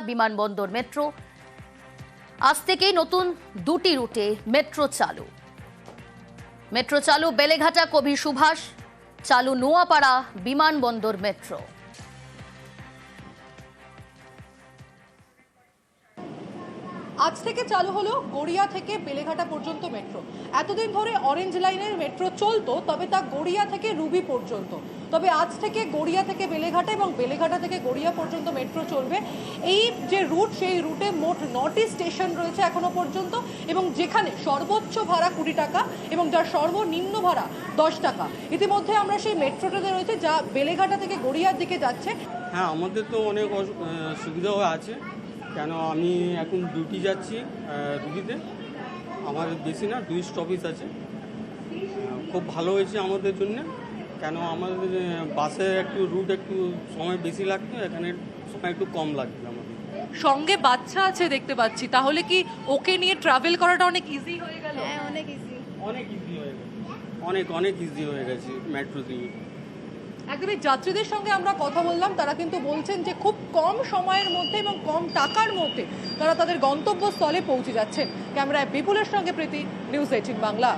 বিমানবন্দর মেট্রো। আজ থেকেই নতুন দুটি রুটে মেট্রো চালু। মেট্রো চালু বেলেঘাটা কবি সুভাষ, চালু নোয়াপাড়া বিমানবন্দর মেট্রো। আজ থেকে চালু হলো গড়িয়া থেকে বেলেঘাটা পর্যন্ত মেট্রো। এতদিন ধরে অরেঞ্জ লাইনের মেট্রো চলতো, তবে তা গড়িয়া থেকে রুবি পর্যন্ত। তবে আজ থেকে গড়িয়া থেকে বেলেঘাটা এবং বেলেঘাটা থেকে গড়িয়া পর্যন্ত মেট্রো চলবে। এই যে রুট সেই রুটে মোট নটি স্টেশন রয়েছে এখনও পর্যন্ত, এবং যেখানে সর্বোচ্চ ভাড়া কুড়ি টাকা এবং যার সর্বনিম্ন ভাড়া দশ টাকা। ইতিমধ্যে আমরা সেই মেট্রোটাতে রয়েছে, যা বেলেঘাটা থেকে গড়িয়ার দিকে যাচ্ছে। হ্যাঁ আমাদের তো অনেক সুবিধাও আছে। কেন আমি এখন ডিউটি যাচ্ছি রুগীতে আমার বেশি না দুই স্টপেজ আছে। খুব ভালো হয়েছে আমাদের জন্য। কেন আমাদের বাসে একটু রুট একটু সময় বেশি লাগতো এখানে সময় একটু কম লাগবে আমাদের। সঙ্গে বাচ্চা আছে দেখতে পাচ্ছি। তাহলে কি ওকে নিয়ে ট্রাভেল করাটা অনেক ইজি হয়ে গেল? হ্যাঁ অনেক ইজি অনেক ইজি হয়ে গেছে। অনেক অনেক ইজি হয়ে গেছে মেট্রো দিয়ে একদমই যাত্রীদের সঙ্গে আমরা কথা বললাম। তারা কিন্তু বলছেন যে খুব কম সময়ের মধ্যে এবং কম টাকার মধ্যে তারা তাদের গন্তব্যস্থলে পৌঁছে যাচ্ছেন। ক্যামেরায় বিপুলের সঙ্গে প্রীতি, নিউজ এইটিন বাংলা।